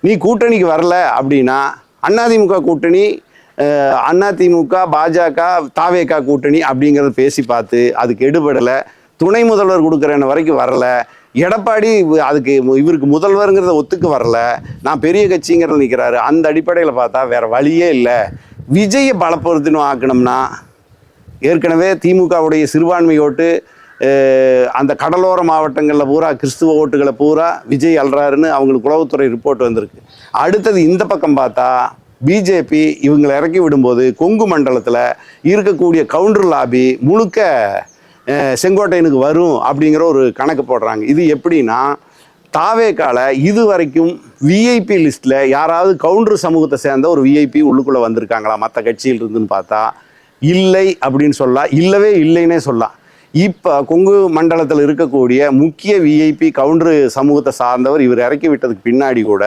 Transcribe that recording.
நீ கூட்டணிக்கு வரல அப்படின்னா அதிமுக கூட்டணி அதிமுக பாஜக தாவேகா கூட்டணி அப்படிங்கிறத பேசி பார்த்து அதுக்கு எடுபடலை. துணை முதல்வர் கொடுக்குறேன் வரைக்கும் வரல. எடப்பாடி இவ- அதுக்கு இவருக்கு முதல்வருங்கிறத ஒத்துக்கு வரல. நான் பெரிய கட்சிங்கிறத நிற்கிறாரு அந்த அடிப்படையில் பார்த்தா வேற வழியே இல்லை. விஜயை பலப்படுத்தினும் ஆக்கணும்னா ஏற்கனவே திமுகவுடைய சிறுபான்மை ஓட்டு அந்த கடலோர மாவட்டங்களில் பூரா கிறிஸ்துவ ஓட்டுகளை பூரா விஜய் அல்றாருன்னு அவங்களுக்கு உளவுத்துறை ரிப்போர்ட் வந்திருக்கு. அடுத்தது இந்த பக்கம் பார்த்தா பிஜேபி இவங்களை இறக்கி விடும்போது கொங்கு மண்டலத்தில் இருக்கக்கூடிய கவுண்டர் லாபி முழுக்க செங்கோட்டையனுக்கு வரும் அப்படிங்கிற ஒரு கணக்கு போடுறாங்க. இது எப்படின்னா தாவேக்கால இது வரைக்கும் விஐபி லிஸ்ட்டில் யாராவது கவுண்டர் சமூகத்தை சேர்ந்த ஒரு விஐபி உள்ளுக்குள்ளே வந்திருக்காங்களா? மற்ற கட்சியில் இருந்துன்னு பார்த்தா இல்லை அப்படின்னு சொல்லலாம். இல்லவே இல்லைன்னே சொல்லலாம். இப்போ கொங்கு மண்டலத்தில் இருக்கக்கூடிய முக்கிய விஐபி கவுண்டரு சமூகத்தை சார்ந்தவர் இவர் இறக்கி விட்டதுக்கு பின்னாடி கூட